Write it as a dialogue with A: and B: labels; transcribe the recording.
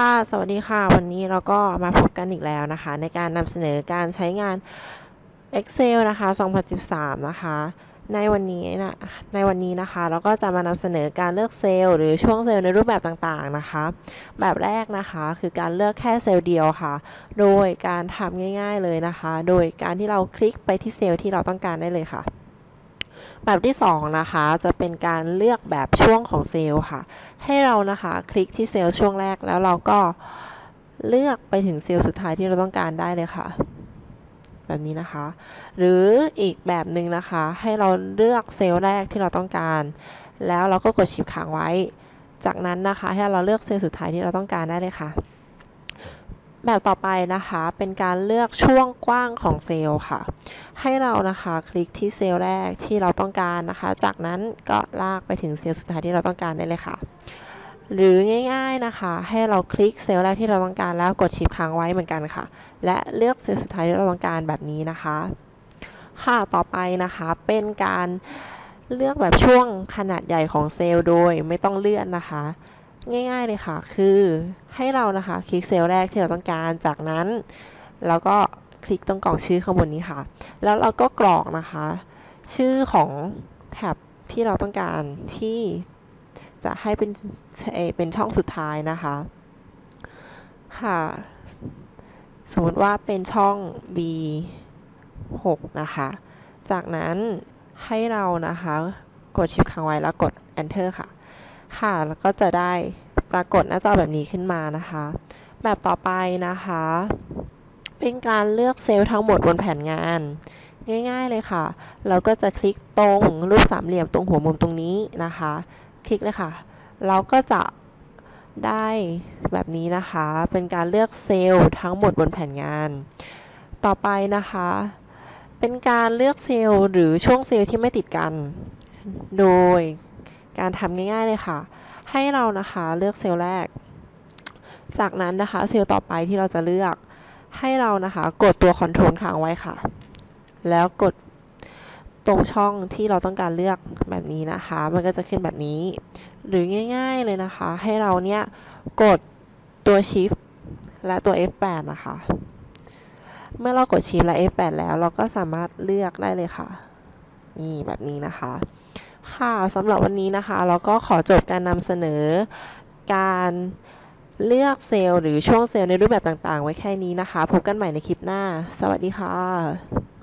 A: ค่ะ สวัสดีค่ะ วันนี้เราก็มาพบกันอีกแล้วนะคะ ในการนำเสนอการใช้งาน Excel นะคะ 2013 นะคะ ในวันนี้นะในวันนี้นะคะ เราก็จะมานำเสนอการเลือกเซลล์หรือช่วงเซลล์ในรูปแบบต่างๆนะคะ แบบแรกนะคะคือการเลือกแค่เซลล์เดียวค่ะ โดยการทำง่าย ๆเลยนะคะ โดยการที่เราคลิกไปที่เซลล์ที่เราต้องการได้เลยค่ะ แบบที่ 2 นะคะจะเป็นการเลือกแบบช่วงของเซลล์ค่ะ ให้เรานะคะคลิกที่เซลล์ช่วงแรกแล้วเราก็เลือกไปถึงเซลล์สุดท้ายที่เราต้องการได้เลยค่ะ แบบนี้นะคะ หรืออีกแบบหนึ่งนะคะ ให้เราเลือกเซลล์แรกที่เราต้องการ แล้วเราก็กดชิปค้างไว้ จากนั้นนะคะให้เราเลือกเซลล์สุดท้ายที่เราต้องการได้เลยค่ะ แบบต่อไปนะคะเป็นการเลือกช่วงกว้างของเซลล์ค่ะ ให้เรานะคะคลิกที่เซลล์แรกที่เราต้องการนะคะ จากนั้นก็ลากไปถึงเซลล์สุดท้ายที่เราต้องการได้เลยค่ะ หรือง่าย ๆนะคะ ให้เราคลิกเซลล์แรกที่เราต้องการแล้วกดชิปค้างไว้เหมือนกันค่ะ และเลือกเซลล์สุดท้ายที่เราต้องการแบบนี้นะคะ ค่ะต่อไปนะคะเป็นการเลือกแบบช่วงขนาดใหญ่ของเซลล์โดยไม่ต้องเลื่อนนะคะ ง่าย ๆเลยค่ะ คือให้เรานะคะคลิกเซลล์แรกที่เราต้องการจากนั้นแล้วก็คลิกตรงกล่องชื่อข้างบนนี้ค่ะ แล้วเราก็กรอกนะคะ ชื่อของแท็บที่เราต้องการที่จะให้เป็นเป็นช่องสุดท้ายนะคะ ค่ะ สมมติว่าเป็นช่อง B 6นะคะ จากนั้นให้เรานะคะ กดชิปค้างไว้แล้วกด enter ค่ะ ค่ะ แล้วก็จะได้ปรากฏหน้าจอแบบนี้ขึ้นมานะคะ แบบต่อไปนะคะ เป็นการเลือกเซลล์ทั้งหมดบนแผนงาน ง่ายๆเลยค่ะ เราก็จะคลิกตรงรูปสามเหลี่ยมตรงหัวมุมตรงนี้นะคะ คลิกเลยค่ะ เราก็จะได้แบบนี้นะคะ เป็นการเลือกเซลล์ทั้งหมดบนแผนงาน ต่อไปนะคะ เป็นการเลือกเซลล์หรือช่วงเซลล์ที่ไม่ติดกัน โดย การทำง่ายๆเลยค่ะ ให้เรานะคะเลือกเซลล์แรก จากนั้นนะคะเซลล์ต่อไปที่เราจะเลือก ให้เรานะคะกดตัวคอนโทรลค้างไว้ค่ะ แล้วกดตรงช่องที่เราต้องการเลือกแบบนี้นะคะ มันก็จะขึ้นแบบนี้ หรือง่ายๆเลยนะคะ ให้เราเนี่ยกดตัว Shift และตัว F8 นะคะ เมื่อเรากด Shift และ F8 แล้ว เราก็สามารถเลือกได้เลยค่ะ นี่แบบนี้นะคะ ค่ะสำหรับวันนี้นะคะ เราก็ขอจบการนำเสนอการเลือกเซลล์หรือช่วงเซลล์ในรูปแบบต่างๆ ไว้แค่นี้นะคะ พบกันใหม่ในคลิปหน้า สวัสดีค่ะ